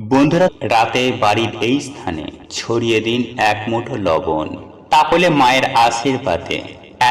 বন্ধুরা, রাতে বাড়ির এই স্থানে ছড়িয়ে দিন এক মুঠো লবণ। তাহলে মায়ের আশীর্বাদে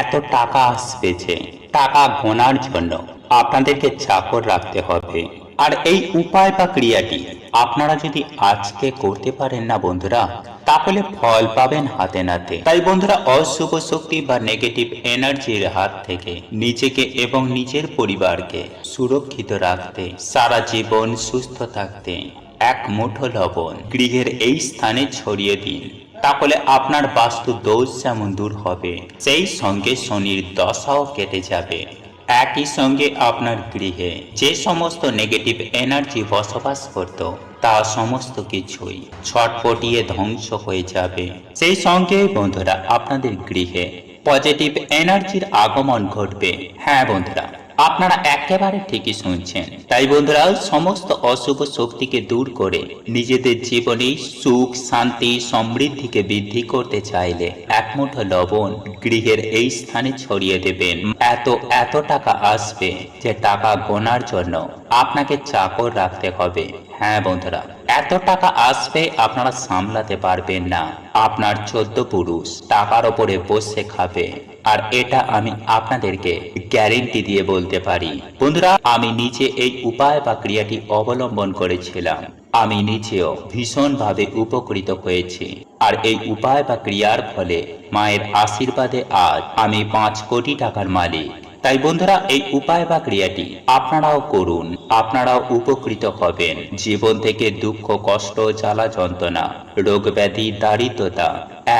এত টাকা আসবে যে টাকা গোনার জন্য আপনাদেরকে চাকর রাখতে হবে। আর এই উপায় বা ক্রিয়াটি আপনারা যদি আজকে করতে পারেন না বন্ধুরা তাহলে ফল পাবেন হাতে নাতে। তাই বন্ধুরা, অশুভ শক্তি বা নেগেটিভ এনার্জির হাত থেকে নিজেকে এবং নিজের পরিবারকে সুরক্ষিত রাখতে, সারা জীবন সুস্থ থাকতে এক মুঠো লবণ গৃহের এই স্থানে ছড়িয়ে দিন, তাহলে আপনার বাস্তু দোষ যেমন দূর হবে, সেই সঙ্গে শনির দশাও কেটে যাবে। একই সঙ্গে আপনার গৃহে যে সমস্ত নেগেটিভ এনার্জি বসবাস করত, তা সমস্ত কিছুই ছটপটিয়ে ধ্বংস হয়ে যাবে। সেই সঙ্গে বন্ধুরা, আপনাদের গৃহে পজিটিভ এনার্জির আগমন ঘটবে। হ্যাঁ বন্ধুরা। আপনারা একেবারে ঠিকই শুনছেন। তাই বন্ধুরা, সমস্ত অশুভ শক্তিকে দূর করে নিজেদের জীবনে সুখ, শান্তি, সমৃদ্ধিকে বৃদ্ধি করতে চাইলে এক মুঠো লবণ গৃহের এই স্থানে ছড়িয়ে দেবেন। এত এত টাকা আসবে যে টাকা গোনার জন্য আপনাকে চাকর রাখতে হবে। হ্যাঁ বন্ধুরা, এত টাকা আসবে আপনারা সামলাতে পারবেন না। আপনার চোদ্দ পুরুষ টাকার ওপরে বসে খাবে। আর এটা আমি আপনাদেরকে গ্যারেন্টি দিয়ে বলতে পারি। বন্ধুরা, আমি নিজে এই উপায় বা ক্রিয়াটি অবলম্বন করেছিলাম। আমি নিজেও ভীষণভাবে উপকৃত হয়েছি। আর এই উপায় বা ক্রিয়ার ফলে মায়ের আশীর্বাদে আজ আমি পাঁচ কোটি টাকার মালিক। তাই বন্ধুরা, এই উপায় বা ক্রিয়াটি আপনারাও করুন। আপনারাও উপকৃত হবেন। জীবন থেকে দুঃখ, কষ্ট, জ্বালা, যন্ত্রণা রোগ ব্যাধি দারিদ্রতা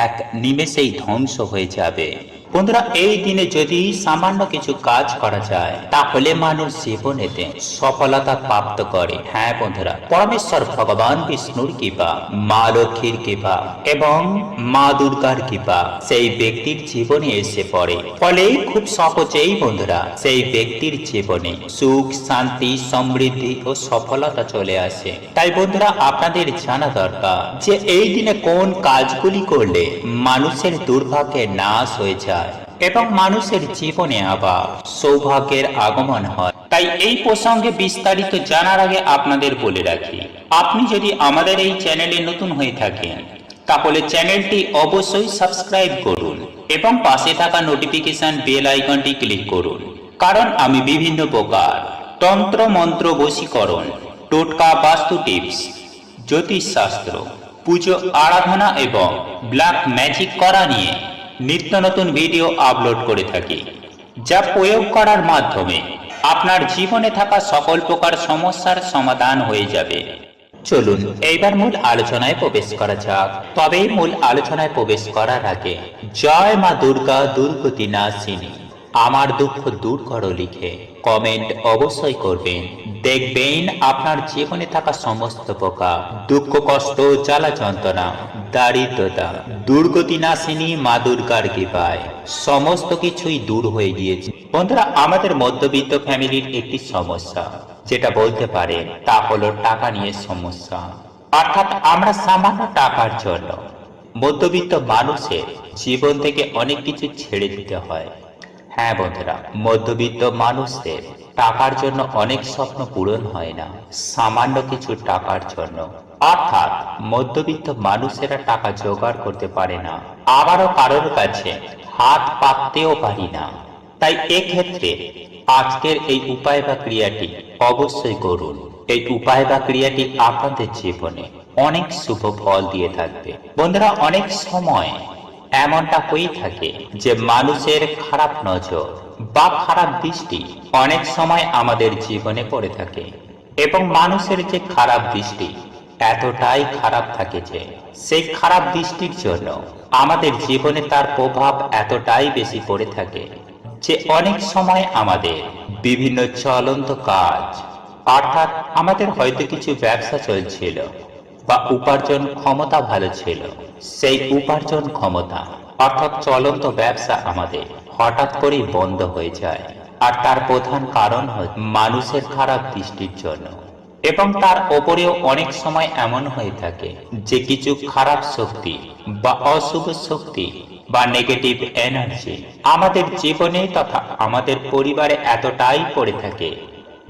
এক নিমেষেই ধ্বংস হয়ে যাবে। বন্ধুরা, এই দিনে যদি সামান্য কিছু কাজ করা যায়, তাহলে মানুষ জীবনেতে সফলতা প্রাপ্ত করে। হ্যাঁ বন্ধুরা, পরমেশ্বর ভগবান বিষ্ণুর কৃপা, মা লক্ষ্মীর কৃপা এবং মা দুর্গার কৃপা সেই ব্যক্তির জীবনে এসে পড়ে। ফলে খুব সহজেই বন্ধুরা, সেই ব্যক্তির জীবনে সুখ, শান্তি, সমৃদ্ধি ও সফলতা চলে আসে। তাই বন্ধুরা, আপনাদের জানা দরকার যে এই দিনে কোন কাজগুলি করলে মানুষের দুর্ভাগ্যের নাশ হয়ে যায়। এবং মানুষের জীবনে আবার সৌভাগ্যের আগমন হয়। তাই এই প্রসঙ্গে বিস্তারিত জানার আগে আপনাদের বলে রাখি, আপনি যদি আমাদের এই চ্যানেলে নতুন হয়ে থাকেন, তাহলে চ্যানেলটি অবশ্যই সাবস্ক্রাইব করুন এবং পাশে থাকা নোটিফিকেশন বেল আইকনটি ক্লিক করুন। কারণ আমি বিভিন্ন প্রকার তন্ত্র মন্ত্র বশীকরণ, টোটকা বাস্তু টিপস, জ্যোতিষশাস্ত্র, পুজো আরাধনা এবং ব্ল্যাক ম্যাজিক করা নিয়ে নিত্য নতুন ভিডিও আপলোড করে থাকি, যা প্রয়োগ করার মাধ্যমে আপনার জীবনে থাকা সকল প্রকার সমস্যার সমাধান হয়ে যাবে। চলুন, এইবার মূল আলোচনায় প্রবেশ করা যাক। তবে মূল আলোচনায় প্রবেশ করার আগে জয় মা দুর্গা দুর্গতি নাশিনী আমার দুঃখ দূর করো লিখে। কমেন্ট অবশ্যই করবেন। দেখবেন আপনার জীবনে থাকা সমস্ত প্রকার দুঃখ, কষ্ট, জ্বালা, যন্ত্রণা, দারিদ্রতা, দুর্গতি নাশিনী, মা দুর্গার কৃপায় সমস্ত কিছুই দূর হয়ে গিয়েছে। বন্ধুরা, আমাদের মধ্যবিত্ত ফ্যামিলির একটি সমস্যা, যেটা বলতে পারেন তা হলো টাকা নিয়ে সমস্যা। অর্থাৎ আমরা সামান্য টাকার জন্য মধ্যবিত্ত মানুষের জীবন থেকে অনেক কিছু ছেড়ে দিতে হয়। হ্যাঁ বন্ধুরা, মধ্যবিত্ত মানুষদের টাকার জন্য অনেক স্বপ্ন পূরণ হয় না, সামান্য কিছু টাকার জন্য। অর্থাৎ মধ্যবিত্ত মানুষেরা টাকা জোগাড় করতে পারে না, আবারও কারোর কাছে হাত পাততেও পারি না। তাই এক্ষেত্রে আজকের এই উপায় বা ক্রিয়াটি অবশ্যই করুন। এই উপায় বা ক্রিয়াটি আপনাদের জীবনে অনেক শুভ ফল দিয়ে থাকবে। বন্ধুরা, অনেক সময় এমনটা হয়ে থাকে যে মানুষের খারাপ নজর বা খারাপ দৃষ্টি অনেক সময় আমাদের জীবনে পড়ে থাকে এবং মানুষের যে খারাপ দৃষ্টি এতটাই খারাপ থাকে যে সেই খারাপ দৃষ্টির জন্য আমাদের জীবনে তার প্রভাব এতটাই বেশি পড়ে থাকে যে অনেক সময় আমাদের বিভিন্ন চলন্ত কাজ, অর্থাৎ আমাদের হয়তো কিছু ব্যবসা চলছিল বা উপার্জন ক্ষমতা ভালো ছিল। সেই উপার্জন ক্ষমতা, অর্থাৎ চলন্ত ব্যবসা আমাদের হঠাৎ করেই বন্ধ হয়ে যায়। আর তার প্রধান কারণ হয় মানুষের খারাপ দৃষ্টির জন্য। এবং তার ওপরেও অনেক সময় এমন হয়ে থাকে যে কিছু খারাপ শক্তি বা অশুভ শক্তি বা নেগেটিভ এনার্জি আমাদের জীবনে তথা আমাদের পরিবারে এতটাই পড়ে থাকে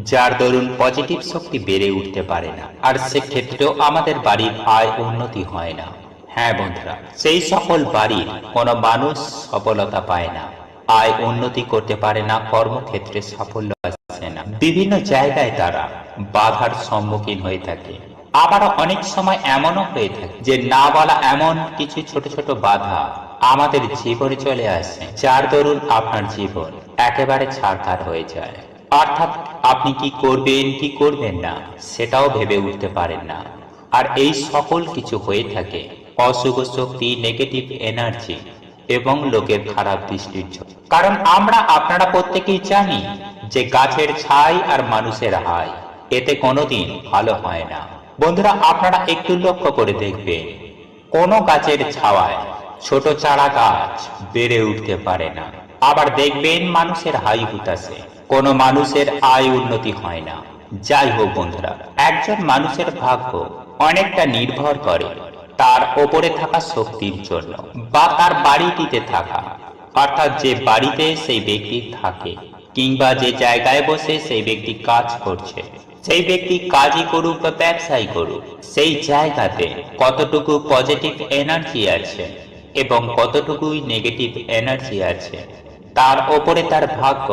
যার দরুন পজিটিভ শক্তি বেড়ে উঠতে পারে না। আর সেক্ষেত্রেও আমাদের বাড়ির আয় উন্নতি হয় না। হ্যাঁ বন্ধুরা, সেই সকল বাড়ির কোনো মানুষ সফলতা পায় না। আয় উন্নতি করতে পারে না, কর্মক্ষেত্রে সাফল্য আসে না। বিভিন্ন জায়গায় তারা বাধার সম্মুখীন হয়ে থাকে। আবার অনেক সময় এমনও হয়ে থাকে যে না বলা এমন কিছু ছোট ছোট বাধা আমাদের জীবনে চলে আসে, যার দরুন আপনার জীবন একেবারে ছাড়খাড় হয়ে যায়। অর্থাৎ আপনি কি করবেন কি করবেন না, সেটাও ভেবে উঠতে পারেন না। আর এই সকল কিছু হয়ে থাকে অশুভ শক্তি নেগেটিভ এনার্জি এবং লোকের খারাপ দৃষ্টির জন্য। কারণ আমরা, আপনারা প্রত্যেকেই জানি যে গাছের ছাই আর মানুষের হাই, এতে কোনোদিন ভালো হয় না। বন্ধুরা, আপনারা একটু লক্ষ্য করে দেখবেন, কোনো গাছের ছাওয়ায় ছোট চারা গাছ বেড়ে উঠতে পারে না। আবার দেখবেন মানুষের হাই হুতাশে। কোনো মানুষের আয় উন্নতি হয় না। যাই হোক বন্ধুরা, একজন মানুষের ভাগ্য অনেকটা নির্ভর করে তার ওপরে থাকা শক্তির জন্য বা তার বাড়িটিতে থাকা। অর্থাৎ যে বাড়িতে সেই ব্যক্তি থাকে কিংবা যে জায়গায় বসে সেই ব্যক্তি কাজ করছে সেই ব্যক্তি কাজই করুক বা ব্যবসাই করুক, সেই জায়গাতে কতটুকু পজিটিভ এনার্জি আছে এবং কতটুকুই নেগেটিভ এনার্জি আছে, তার ওপরে তার ভাগ্য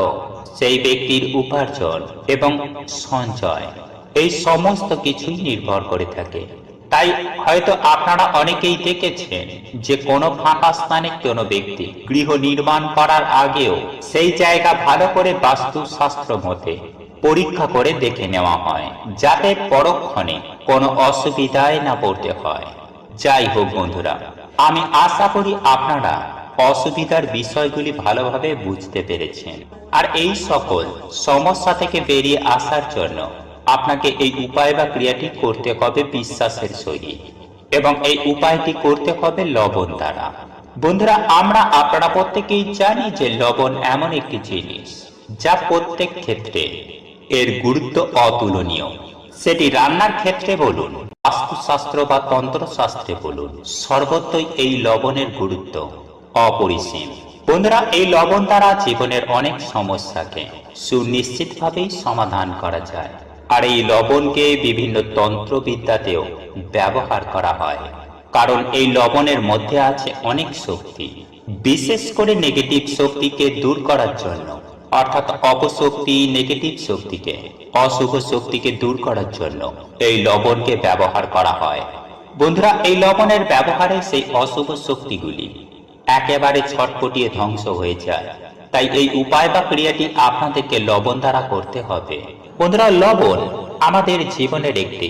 সেই ব্যক্তির উপার্জন এবং সঞ্চয়। এই সমস্ত কিছুই নির্ভর করে থাকে। তাই হয়তো আপনারা অনেকেই দেখেছেন যে কোনো ফাঁকা স্থানে কোনো ব্যক্তি গৃহ নির্মাণ করার আগেও সেই জায়গা ভালো করে বাস্তুশাস্ত্র মতে পরীক্ষা করে দেখে নেওয়া হয়, যাতে পরক্ষণে কোনো অসুবিধায় না পড়তে হয়। যাই হোক বন্ধুরা, আমি আশা করি আপনারা অসুবিধার বিষয়গুলি ভালোভাবে বুঝতে পেরেছেন। আর এই সকল সমস্যা থেকে বেরিয়ে আসার জন্য আপনাকে এই উপায় বা ক্রিয়াটি করতে হবে বিশ্বাসের সহিত এবং এই উপায়টি করতে হবে লবণ দ্বারা। বন্ধুরা, আমরা আপনারা প্রত্যেকেই জানি যে লবণ এমন একটি জিনিস যা প্রত্যেক ক্ষেত্রে এর গুরুত্ব অতুলনীয়। সেটি রান্নার ক্ষেত্রে বলুন, বাস্তুশাস্ত্র বা তন্ত্রশাস্ত্রে বলুন, সর্বত্রই এই লবণের গুরুত্ব। অপরিসীম বন্ধুরা, এই লবণ দ্বারা জীবনের অনেক সমস্যাকে সুনিশ্চিতভাবেই সমাধান করা যায়। আর এই লবণকে বিভিন্ন তন্ত্রবিদ্যাতেও ব্যবহার করা হয়। কারণ এই লবণের মধ্যে আছে অনেক শক্তি, বিশেষ করে নেগেটিভ শক্তিকে দূর করার জন্য, অর্থাৎ অপশক্তি নেগেটিভ শক্তিকে, অশুভ শক্তিকে দূর করার জন্য এই লবণকে ব্যবহার করা হয়। বন্ধুরা, এই লবণের ব্যবহারে সেই অশুভ শক্তিগুলি একেবারে ছটপটিয়ে ধ্বংস হয়ে যায় তাই এই উপায় বা ক্রিয়াটি আপনাদেরকে লবণ দ্বারা করতে হবে। বন্ধুরা, লবণ আমাদের জীবনের একটি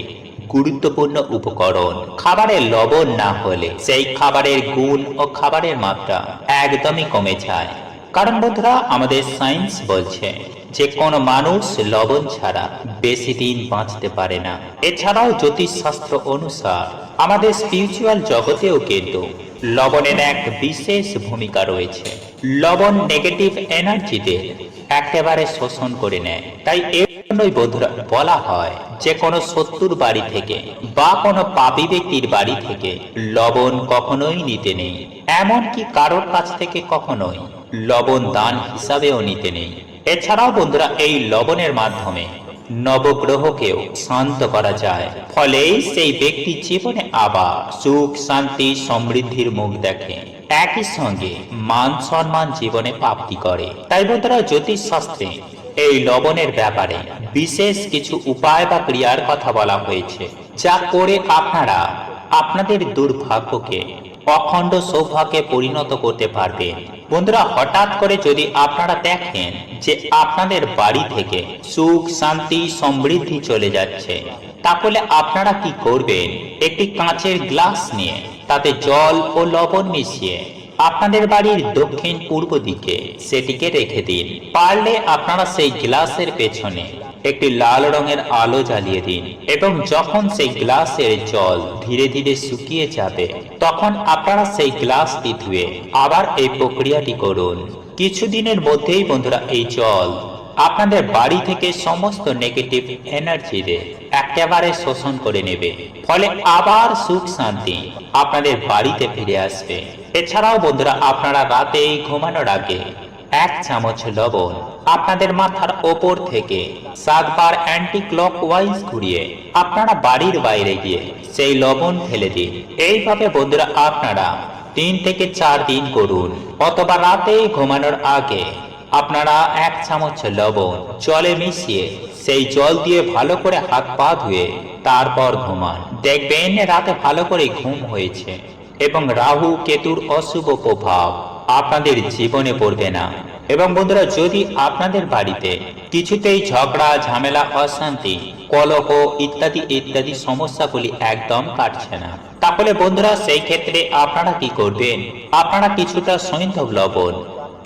গুরুত্বপূর্ণ উপকরণ। খাবারে লবণ না হলে সেই খাবারের গুণ ও খাবারের মাত্রা একদমই কমে যায়। কারণ বন্ধুরা, আমাদের সায়েন্স বলছে যে কোনো মানুষ লবণ ছাড়া বেশি দিন বাঁচতে পারে না। এছাড়াও জ্যোতিষশাস্ত্র অনুসার আমাদের স্পিরিচুয়াল জগতেও কিন্তু লবণের এক বিশেষ ভূমিকা রয়েছে। লবণ নেগেটিভ এনার্জিতে একেবারে শোষণ করে নেয়। তাই এর জন্যই বন্ধুরা বলা হয় যে কোনো শত্রুর বাড়ি থেকে বা কোনো পাপী ব্যক্তির বাড়ি থেকে লবণ কখনোই নিতে নেই। এমনকি কারোর কাছ থেকে কখনোই লবণ দান হিসাবেও নিতে নেই। এছাড়াও বন্ধুরা এই লবণের মাধ্যমে নবগ্রহকেও শান্ত করা যায়। ফলে সেই ব্যক্তি জীবনে আবার সুখ, শান্তি, সমৃদ্ধির মুখ দেখে। একই সঙ্গে মান সম্মান জীবনে প্রাপ্তি করে। তাই বন্ধুরা জ্যোতিষ শাস্ত্রে এই লবণের ব্যাপারে বিশেষ কিছু উপায় বা ক্রিয়ার কথা বলা হয়েছে, যা করে আপনারা আপনাদের দুর্ভাগ্যকে অখণ্ড সৌভাগ্যে পরিণত করতে পারবেন। বন্ধুরা, হঠাৎ করে যদি আপনারা দেখেন যে আপনাদের বাড়ি থেকে সুখ, শান্তি, সমৃদ্ধি চলে যাচ্ছে, তাহলে আপনারা কি করবেন? একটি কাঁচের গ্লাস নিয়ে, তাতে জল ও লবণ মিশিয়ে আপনাদের বাড়ির দক্ষিণ পূর্ব দিকে সেটিকে রেখে দিন। পারলে আপনারা সেই গ্লাসের পেছনে একটি লাল রঙের আলো জ্বালিয়ে দিন এবং যখন সেই গ্লাসের জল ধীরে ধীরে শুকিয়ে যাবে, তখন আপনারা সেই গ্লাসটি ধুয়ে আবার এই প্রক্রিয়াটি করুন। কিছুদিনের মধ্যেই বন্ধুরা এই জল আপনাদের বাড়ি থেকে সমস্ত নেগেটিভ এনার্জিদের একেবারে শোষণ করে নেবে। ফলে আবার সুখ শান্তি আপনাদের বাড়িতে ফিরে আসবে। এছাড়াও বন্ধুরা, আপনারা রাতে ঘুমানোর আগে এক চামচ লবণ আপনাদের মাথার ওপর থেকে সাতবার অ্যান্টি ক্লক ওয়াইজ ঘুরিয়ে আপনারা বাড়ির বাইরে গিয়ে সেই লবণ ফেলে দিন। এইভাবে বন্ধুরা আপনারা তিন থেকে চার দিন করুন অথবা রাতে ঘুমানোর আগে আপনারা এক চামচ লবণ জলে মিশিয়ে সেই জল দিয়ে ভালো করে হাত পা ধুয়ে তারপর ঘুমান। দেখবেন রাতে ভালো করে ঘুম হয়েছে এবং রাহু, কেতুর অশুভ প্রভাব আপনাদের জীবনে পড়বে না। এবং বন্ধুরা, যদি আপনাদের বাড়িতে কিছুতেই ঝগড়া, ঝামেলা, অশান্তি, কলহ ইত্যাদি ইত্যাদি সমস্যাগুলি একদম কাটছে না, তাহলে বন্ধুরা, সেই ক্ষেত্রে আপনারা কি করবেন? আপনারা কিছুটা সৈন্ধব লবণ,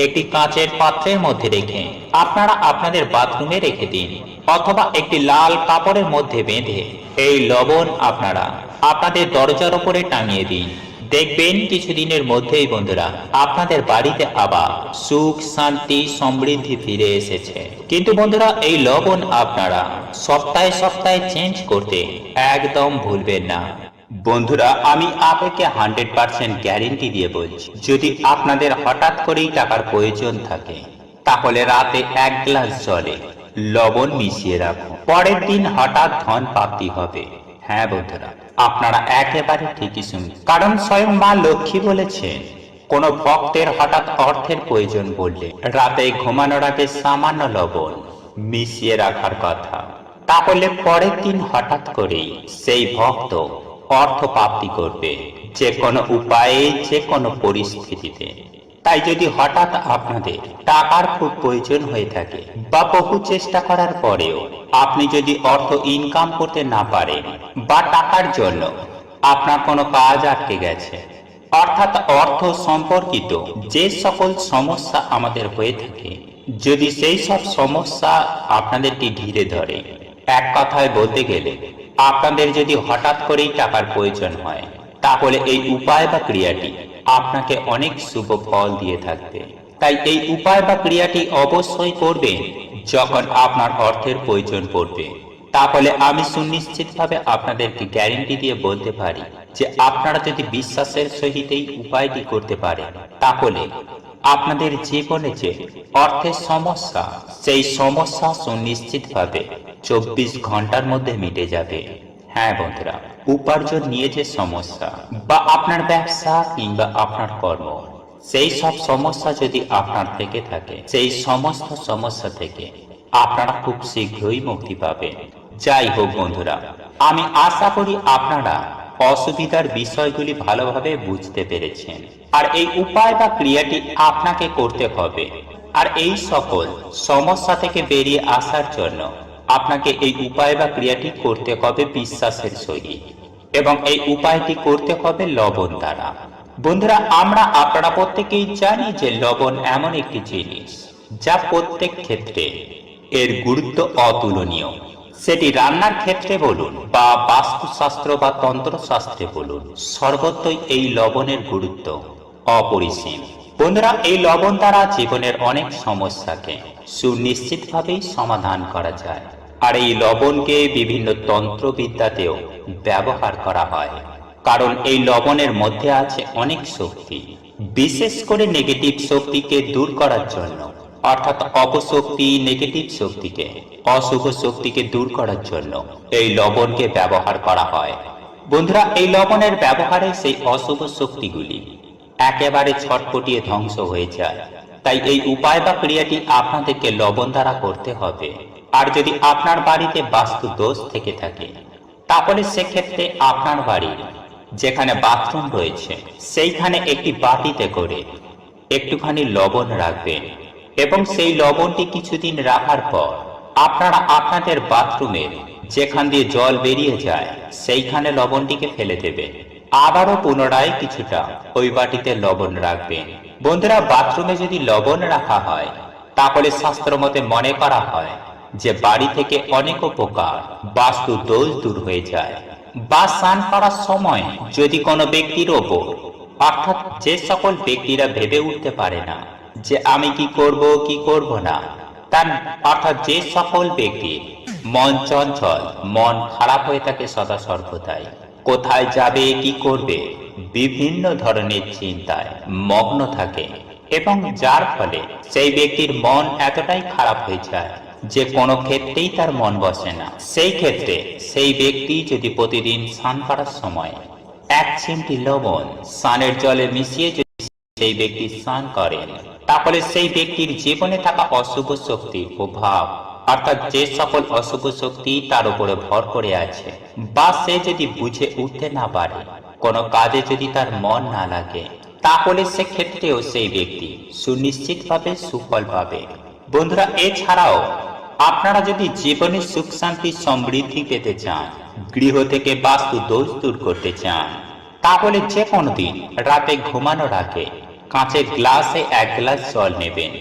একটি কাঁচের পাত্রের মধ্যে রেখে আপনারা আপনাদের বাথরুমে রেখে দিন, অথবা একটি লাল কাপড়ের মধ্যে বেঁধে এই লবণ আপনারা আপনাদের দরজার উপরে টাঙিয়ে দিন। দেখবেন কিছুদিনের মধ্যেই বন্ধুরা, আপনাদের বাড়িতে আবার সুখ, শান্তি, সমৃদ্ধি ফিরে এসেছে। কিন্তু বন্ধুরা, এই লবণ আপনারা সপ্তাহে সপ্তাহে চেঞ্জ করতে একদম ভুলবেন না। বন্ধুরা, আমি আপনাকে হান্ড্রেড পার্সেন্ট গ্যারেন্টি দিয়ে বলছি, যদি আপনাদের হঠাৎ করেই টাকার প্রয়োজন থাকে, তাহলে রাতে এক গ্লাস জলে লবণ মিশিয়ে রাখুন। পরের দিন হঠাৎ ধন প্রাপ্তি হবে। হ্যাঁ বন্ধুরা, আপনারা একেবারে ঠিকই শুনুন কারণ স্বয়ং মা লক্ষ্মী বলেছেন, কোন ভক্তের হঠাৎ অর্থের প্রয়োজন বললে রাতে ঘুমানোর আগে সামান্য লবণ মিশিয়ে রাখার কথা। তাহলে পরের দিন হঠাৎ করেই সেই ভক্ত অর্থ প্রাপ্তি করবে যে কোনো উপায়ে, যে কোনো পরিস্থিতিতে। তাই যদি হঠাৎ আপনাদের টাকার খুব প্রয়োজন হয়ে থাকে বা বহু চেষ্টা করার পরেও আপনি যদি অর্থ ইনকাম করতে না পারেন বা টাকার জন্য আপনার কোনো কাজ আটকে গেছে, অর্থাৎ অর্থ সম্পর্কিত যে সকল সমস্যা আমাদের হয়ে থাকে, যদি সেই সব সমস্যা আপনাদেরকে ঘিরে ধরে, এক কথায় বলতে গেলে আপনাদের যদি হঠাৎ করেই টাকার প্রয়োজন হয়, তাহলে এই উপায় বা ক্রিয়াটি আপনাকে অনেক শুভ ফল দিয়ে থাকবে। তাই এই উপায় বা ক্রিয়াটি অবশ্যই করবেন যখন আপনার অর্থের প্রয়োজন পড়বে। তাহলে আমি সুনিশ্চিতভাবে আপনাদেরকে গ্যারেন্টি দিয়ে বলতে পারি যে আপনারা যদি বিশ্বাসের সহিত এই উপায়টি করতে পারেন, তাহলে আপনাদের জীবনে যে অর্থের সমস্যা, সেই সমস্যা সুনিশ্চিতভাবে চব্বিশ ঘণ্টার মধ্যে মিটে যাবে। হ্যাঁ বন্ধুরা, উপার্জন নিয়ে যে সমস্যা বা আপনার ব্যবসা কিংবা আপনার কর্ম, সেই সব সমস্যা যদি আপনার থেকে থাকে, সেই সমস্ত সমস্যা থেকে আপনারা খুব শীঘ্রই মুক্তি পাবেন। যাই হোক বন্ধুরা, আমি আশা করি আপনারা অসুবিধার বিষয়গুলি ভালোভাবে বুঝতে পেরেছেন। আর এই উপায় বা ক্রিয়াটি আপনাকে করতে হবে। আর এই সকল সমস্যা থেকে বেরিয়ে আসার জন্য আপনাকে এই উপায় বা ক্রিয়াটি করতে হবে বিশ্বাসের সহিত এবং এই উপায়টি করতে হবে লবণ দ্বারা। বন্ধুরা, আমরা আপনারা প্রত্যেকেই জানি যে লবণ এমন একটি জিনিস যা প্রত্যেক ক্ষেত্রে এর গুরুত্ব অতুলনীয়। সেটি রান্নার ক্ষেত্রে বলুন বা বাস্তুশাস্ত্র বা তন্ত্রশাস্ত্রে বলুন, সর্বত্রই এই লবণের গুরুত্ব অপরিসীম। বন্ধুরা, এই লবণ দ্বারা জীবনের অনেক সমস্যাকে সুনিশ্চিতভাবেই সমাধান করা যায়। আর এই লবণকে বিভিন্ন তন্ত্রবিদ্যাতেও ব্যবহার করা হয়। কারণ এই লবণের মধ্যে আছে অনেক শক্তি, বিশেষ করে নেগেটিভ শক্তিকে দূর করার জন্য, অর্থাৎ অপশক্তি নেগেটিভ শক্তিকে, অশুভ শক্তিকে দূর করার জন্য এই লবণকে ব্যবহার করা হয়। বন্ধুরা, এই লবণের ব্যবহারে সেই অশুভ শক্তিগুলি একেবারে ছটপটিয়ে ধ্বংস হয়ে যায়। তাই এই উপায় বা ক্রিয়াটি আপনাদেরকে লবণ দ্বারা করতে হবে। আর যদি আপনার বাড়িতে বাস্তু দোষ থেকে থাকে, তাহলে সেক্ষেত্রে আপনার বাড়ির যেখানে বাথরুম রয়েছে, সেইখানে একটি বাটিতে করে একটুখানি লবণ রাখবেন এবং সেই লবণটি কিছুদিন রাখার পর আপনারা আপনাদের বাথরুমের যেখান দিয়ে জল বেরিয়ে যায়, সেইখানে লবণটিকে ফেলে দেবেন। আবারও পুনরায় কিছুটা ওই বাটিতে লবণ রাখবেন। বন্ধুরা, বাথরুমে যদি লবণ রাখা হয়, তাহলে শাস্ত্র মতে মনে করা হয় যে বাড়ি থেকে অনেক উপকার, বাস্তু দোষ দূর হয়ে যায়। বা স্নান করার সময় যদি কোনো ব্যক্তির ওপর, অর্থাৎ যে সকল ব্যক্তিরা ভেবে উঠতে পারে না, যে আমি কি করব কি করব না, তার, অর্থাৎ যে সকল ব্যক্তি মন চঞ্চল, মন খারাপ হয়ে থাকে সদা সর্বদাই। কোথায় যাবে, কি করবে, বিভিন্ন ধরনের চিন্তায় মগ্ন থাকে। এবং যার ফলে সেই ব্যক্তির মন এতটাই খারাপ হয়ে যায় যে কোনো ক্ষেত্রেই তার মন বসে না। সেই ক্ষেত্রে সেই ব্যক্তি যদি প্রতিদিন স্নান করার সময় এক চিমটি লবণ স্নানের জলে মিশিয়ে যদি সেই ব্যক্তি স্নান করেন, তাহলে সেই ব্যক্তির জীবনে থাকা অশুভ শক্তির প্রভাব, অর্থাৎ যে সকল অশুভ শক্তি তার উপরে ভর করে আছে, বা সে যদি বুঝে উঠতে না পারে, কোনো কাজে যদি তার মন না লাগে, তাহলে সেক্ষেত্রেও সেই ব্যক্তি সুনিশ্চিতভাবে সুফল পাবে। বন্ধুরা, এছাড়াও আপনারা যদি জীবনে সুখ, শান্তি, সমৃদ্ধি পেতে চান, গৃহ থেকে বাস্তু দোষ দূর করতে চান, তাহলে যে কোনো দিন রাতে ঘুমানোর আগে কাঁচের গ্লাসে এক গ্লাস জল নেবেন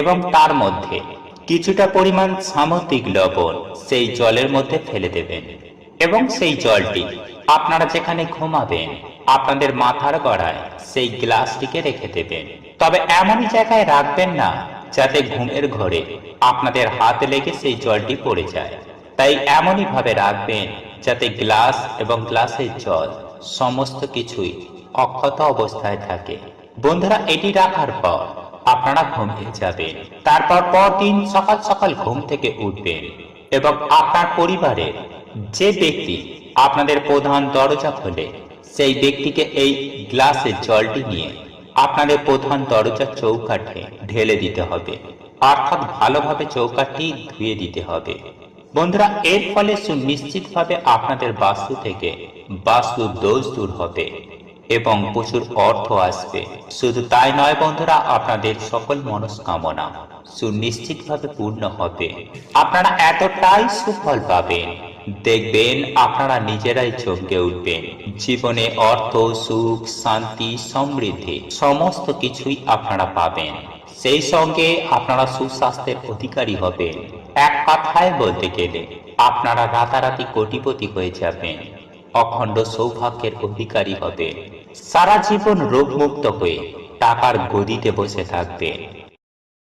এবং তার মধ্যে কিছুটা পরিমাণ সামুদ্রিক লবণ সেই জলের মধ্যে ফেলে দেবেন এবং সেই জলটি আপনারা যেখানে ঘুমাবেন, আপনাদের মাথার গড়ায় সেই গ্লাসটিকে রেখে দেবেন। তবে এমনই জায়গায় রাখবেন না যাতে ঘুমের ঘরে আপনাদের হাত লেগে সেই জলটি পড়ে যায়। তাই এমনই ভাবে রাখবেন যাতে গ্লাস এবং গ্লাসের জল সমস্ত কিছুই অক্ষত অবস্থায় থাকে। বন্ধুরা, এটি রাখার পর আপনারা ঘুমিয়ে যাবেন। তারপর পরদিন সকাল সকাল ঘুম থেকে উঠবেন এবং আপনার পরিবারের যে ব্যক্তি আপনাদের প্রধান দরজা খোলে, সেই ব্যক্তিকে এই গ্লাসের জলটি নিয়ে আপনাদের প্রধান দরজার চৌকাঠে ঢেলে দিতে হবে। অর্থাৎ ভালোভাবে চৌকাঠটি ধুয়ে দিতে হবে। বন্ধুরা, এর ফলে সুনিশ্চিতভাবে আপনাদের বাস্তু থেকে বাস্তু দোষ দূর হবে এবং প্রচুর অর্থ আসবে। শুধু তাই নয় বন্ধুরা, আপনাদের সকল মনস্কামনা সুনিশ্চিতভাবে পূর্ণ হবে। আপনারা এতটাই সুফল পাবেন দেখবেন আপনারা নিজেরাই চমকে উঠবেন। জীবনে অর্থ, সুখ, শান্তি, সমৃদ্ধি সমস্ত কিছুই আপনারা পাবেন। সেই সঙ্গে আপনারা সুস্বাস্থ্যের অধিকারী হবেন। এক কথায় বলতে গেলে, আপনারা রাতারাতি কোটিপতি হয়ে যাবেন। অখণ্ড সৌভাগ্যের অধিকারী হবে সারা জীবন রোগমুক্ত হয়ে টাকার গদিতে বসে থাকবে